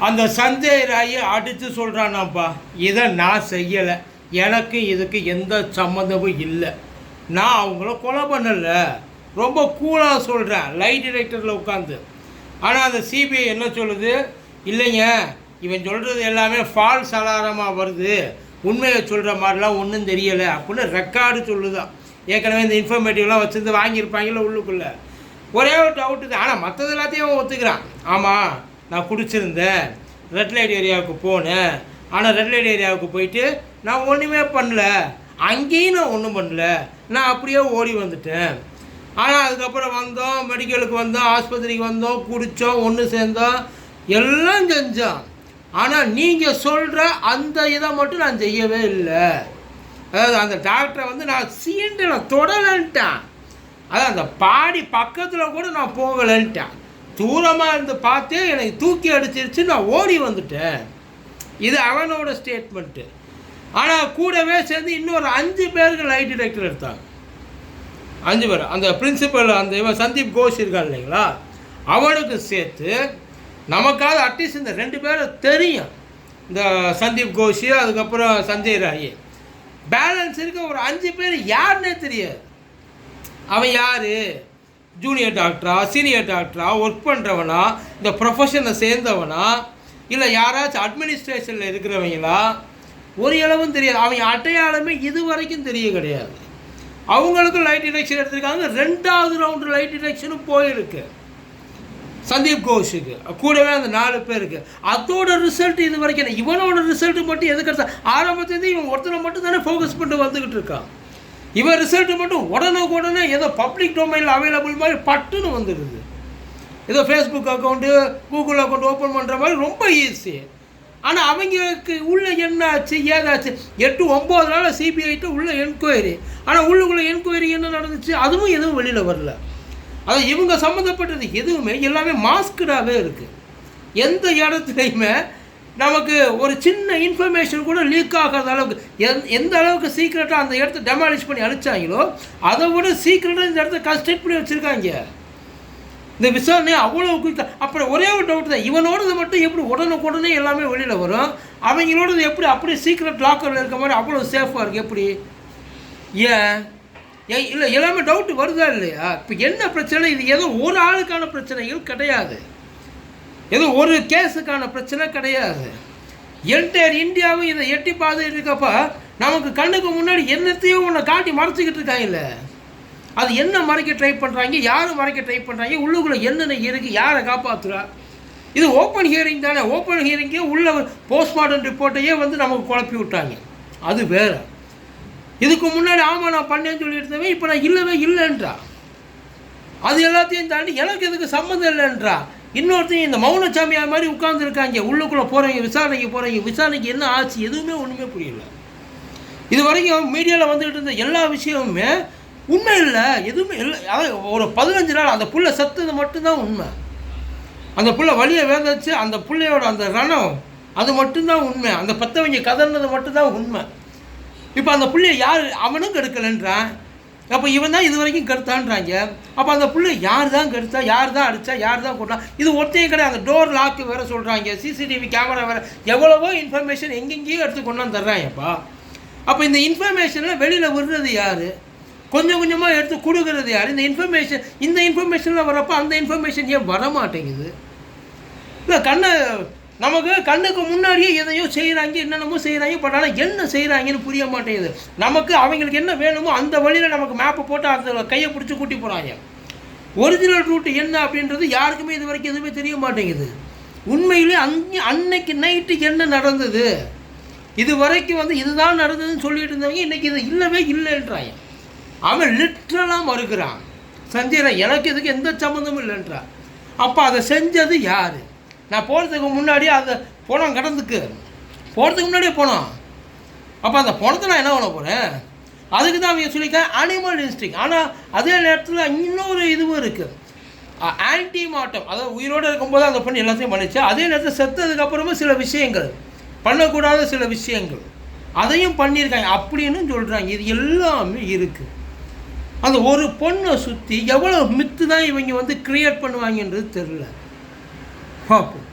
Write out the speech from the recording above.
அந்த சஞ்சய் ராயை அடித்து சொல்கிறானாப்பா இதை நான் செய்யலை. எனக்கு இதுக்கு எந்த சம்மந்தமும் இல்லை. நான் அவங்கள கொலை பண்ணலை. ரொம்ப கூலாக சொல்கிறேன் லைட் டிரெக்டரில் உட்காந்து ஆனால் அந்த சிபிஐ என்ன சொல்லுது? இல்லைங்க இவன் சொல்கிறது எல்லாமே ஃபால்ஸ் அலாரமாக வருது. உண்மையை சொல்கிற மாதிரிலாம் ஒன்றும் தெரியலை அப்படின்னு ரெக்கார்டு சொல்லுதான் ஏற்கனவே இந்த இன்ஃபர்மேட்டிவ்லாம் வச்சுருந்து வாங்கியிருப்பாங்களே உள்ளுக்குள்ளே. ஒரே ஒரு டவுட்டு தான் ஆனால் மற்றது எல்லாத்தையும் ஒத்துக்கிறான். ஆமாம் நான் குடிச்சிருந்தேன். ரெட் லைட் ஏரியாவுக்கு போனேன். ஆனால் ரெட் லைட் ஏரியாவுக்கு போயிட்டு நான் ஒன்றுமே பண்ணல. அங்கேயும் நான் ஒன்றும் பண்ணல. நான் அப்படியே ஓடி வந்துட்டேன். ஆனால் அதுக்கப்புறம் வந்தோம் மெடிக்கலுக்கு வந்தோம் ஆஸ்பத்திரிக்கு வந்தோம் குடித்தோம் ஒன்று சேர்ந்தோம் எல்லாம் செஞ்சோம். ஆனால் நீங்கள் சொல்கிற அந்த இதை மட்டும் நான் செய்யவே இல்லை. அதாவது அந்த டாக்டரை வந்து நான் சீண்டு நான் தொடலைன்ட்டேன். அதான் அந்த பாடி பக்கத்தில் கூட நான் போகலைன்ட்டேன். தூரமாக இருந்து பார்த்தே எனக்கு தூக்கி அடிச்சிருச்சு நான் ஓடி வந்துட்டேன். இது அவனோட ஸ்டேட்மெண்ட்டு ஆனால் கூடவே சேர்ந்து இன்னொரு அஞ்சு பேருக்கு லைட் டிடெக்டர் எடுத்தாங்க. அஞ்சு பேர். அந்த பிரின்சிபல் அந்த இவன் சந்தீப் கோஷ் இருக்கான் இல்லைங்களா? அவனுக்கு சேர்த்து நமக்காவது அட்லீஸ்ட் இந்த ரெண்டு பேரும் தெரியும். இந்த சந்தீப் கோஷி அதுக்கப்புறம் சஞ்சய் ராய். பேலன்ஸ் இருக்க ஒரு அஞ்சு பேர் யாருன்னே தெரியாது. அவன் யார்? ஜூனியர் டாக்டரா சீனியர் டாக்டரா ஒர்க் பண்ணுறவனா இந்த ப்ரொஃபஷனை சேர்ந்தவனா இல்லை யாராச்சும் அட்மினிஸ்ட்ரேஷனில் இருக்கிறவங்களா ஒரு இளவும் தெரியாது. அவங்க அடையாளமே இது வரைக்கும் தெரிய கிடையாது. அவங்களுக்கும் லைட் டிடெக்ஷன் எடுத்திருக்காங்க. ரெண்டாவது ரவுண்டு லைட் டிடெக்ஷனும் போயிருக்கு. சந்தீப் கோஷுக்கு. கூடவே அந்த நாலு பேருக்கு. அதோட ரிசல்ட் இது வரைக்கும் இவனோட ரிசல்ட் மட்டும் எதுக்கு எடுத்தா ஆரம்பத்துலேருந்து இவன் ஒருத்தனை மட்டும் தானே ஃபோக்கஸ் பண்ணிட்டு வந்துக்கிட்டு இருக்கான். இவன் ரிசல்ட்டு மட்டும் உடனுக்கு உடனே ஏதோ பப்ளிக் டொமைனில் அவைலபிள் மாதிரி பட்டுன்னு வந்துடுது. ஏதோ Facebook account Google account open பண்ணுற மாதிரி ரொம்ப ஈஸி ஆனால் அவங்களுக்கு உள்ளே என்ன ஆச்சு ஏதாச்சு? எட்டு ஒம்பது நாள் சிபிஐட்டு உள்ளே என்கொயரி ஆனால் உள்ளுக்குள்ளே என்கொயரி என்ன நடந்துச்சு? அதுவும் எதுவும் வெளியில் வரல. அது இவங்க சம்மந்தப்பட்டது எதுவுமே எல்லாமே மாஸ்கடாகவே இருக்குது எந்த இடத்துலையுமே நமக்கு ஒரு சின்ன இன்ஃபர்மேஷன் கூட லீக் ஆகாத அளவுக்கு எந் எந்த அளவுக்கு சீக்கிரட்டாக அந்த இடத்த டெமாலிஷ் பண்ணி அழிச்சாங்களோ அதை விட சீக்கிரட்டாக இந்த இடத்த கன்ஸ்ட்ரக்ட் பண்ணி வச்சுருக்காங்க. இந்த விசாரணை அவ்வளோ குயிக்காக அப்புறம் ஒரே ஒரு டவுட் தான். இவனோடது மட்டும் எப்படி உடனுக்குடனே எல்லாமே வெளியில் வரும்? அவங்களோடது எப்படி அப்படியே சீக்கிரட் லாக்கரில் இருக்க மாதிரி அவ்வளோ சேஃபாக இருக்குது எப்படி? ஏன்? இல்லை எல்லாமே டவுட்டு வருதா இல்லையா? இப்போ என்ன பிரச்சனை? இது ஏதோ ஒரு ஆளுக்கான பிரச்சனைகள் கிடையாது. இது ஒரு கேஸுக்கான பிரச்சனை கிடையாது. என்டையர் இந்தியாவும் இதை எட்டி பார்த்துட்டு இருக்கப்ப நமக்கு கண்ணுக்கு முன்னாடி என்னத்தையும் ஒன்று காட்டி மறைச்சிக்கிட்டு இருக்காங்கல்ல. அது என்ன மறைக்க ட்ரை பண்ணுறாங்க யார் மறைக்க ட்ரை பண்ணுறாங்க உள்ளுக்குள்ளே என்னென்ன இருக்குது யாரை காப்பாற்றுறா இது ஓப்பன் ஹியரிங் தானே. ஓப்பன் ஹியரிங்கே உள்ள போஸ்ட்மார்ட்டம் ரிப்போர்ட்டையே வந்து நமக்கு குழப்பி விட்டாங்க. அது வேற. இதுக்கு முன்னாடி ஆமாம் நான் பண்ணேன்னு சொல்லியிருந்தவன் இப்போ நான் இல்லவே இல்லைன்றா. அது எல்லாத்தையும் தாண்டி எனக்கு இதுக்கு சம்மந்தம் இல்லைன்றா? இன்னொருத்தையும் இந்த மௌனச்சாமியார் மாதிரி உட்கார்ந்துருக்காங்க. உள்ளுக்குள்ளே போகிறவங்க விசாரணைக்கு போகிறவங்க விசாரணைக்கு என்ன ஆச்சு எதுவுமே ஒன்றுமே புரியல. இது வரைக்கும் மீடியாவில் வந்துகிட்டு இருந்த எல்லா விஷயமுமே உண்மை இல்லை எதுவுமே இல்லை. அதாவது ஒரு பதினஞ்சு நாள் அந்த புள்ள செத்தது மட்டும்தான் உண்மை. அந்த புள்ள வழியை வேதச்சு அந்த பிள்ளையோட அந்த ரணம் அது மட்டும்தான் உண்மை. அந்த பத்தவங்க கதர்னது மட்டும்தான் உண்மை. இப்போ அந்த பிள்ளைய யார் அவனும் கெடுக்கலைன்றான். அப்போ இவன் தான் இது வரைக்கும் கெடுத்தான்றாங்க. அப்போ அந்த பிள்ளை யார் தான் கெடுத்தா யார் தான் அடித்தா யார் தான் கொண்டா இது ஒருத்தையும் கிடையாது. அந்த டோர் லாக்கு வேறு சொல்கிறாங்க சிசிடிவி கேமரா வேறு. எவ்வளவோ இன்ஃபர்மேஷன் எங்கெங்கேயோ எடுத்து கொண்டாந்து தர்றாங்கப்பா அப்போ இந்த இன்ஃபர்மேஷனில் வெளியில் விடுறது யார்? கொஞ்சம் கொஞ்சமாக எடுத்து கொடுக்கறது யார்? இந்த இன்ஃபர்மேஷன் இந்த இன்ஃபர்மேஷனில் வரப்போ அந்த இன்ஃபர்மேஷன் ஏன் வர மாட்டேங்குது இல்லை கண்ணை நமக்கு கண்ணுக்கு முன்னாடியே எதையோ செய்கிறாங்க என்னென்னமோ செய்கிறாங்க பட் ஆனால் என்ன செய்கிறாங்கன்னு புரிய மாட்டேங்குது. நமக்கு அவங்களுக்கு என்ன வேணுமோ அந்த வழியில் நமக்கு மேப்பை போட்டு அந்த கையை பிடிச்சி கூட்டி போகிறாங்க ஒரிஜினல் ரூட் என்ன அப்படின்றது யாருக்குமே இது வரைக்கும் எதுவுமே தெரிய மாட்டேங்குது. உண்மையிலே அங்கே அன்னைக்கு நைட்டு என்ன நடந்தது? இது வரைக்கும் வந்து இதுதான் நடந்ததுன்னு சொல்லிட்டு இருந்தவங்க இன்றைக்கி இது இல்லவே இல்லைன்றாங்க. அவன் லிட்ரலாக மறுக்கிறான். சஞ்சய் எனக்கு இதுக்கு எந்த சம்மந்தமும் இல்லைன்றான். அப்போ அதை செஞ்சது யார்? நான் போகிறதுக்கு முன்னாடியே அந்த பணம் கடந்துக்கு. போகிறதுக்கு முன்னாடியே போனோம் அப்போ அந்த பணத்தை நான் என்ன பண்ண போகிறேன் அதுக்கு தான் அவங்க சொல்லிக்க அனிமல் இன்ஸ்டிங் ஆனால் அதே நேரத்தில் இன்னொரு இதுவும் இருக்குது ஆன்டி மாட்டம் அதாவது உயிரோடு இருக்கும்போது அந்த பொண்ணு எல்லாத்தையும் பண்ணிச்சு அதே நேரத்தில் செத்ததுக்கப்புறமும் சில விஷயங்கள். பண்ணக்கூடாத சில விஷயங்கள். அதையும் பண்ணியிருக்காங்க. அப்படின்னு சொல்கிறாங்க இது எல்லாமே இருக்குது அந்த ஒரு பொண்ணை சுற்றி எவ்வளோ மித்து தான் இவங்க வந்து க்ரியேட் பண்ணுவாங்கன்றது தெரில 화합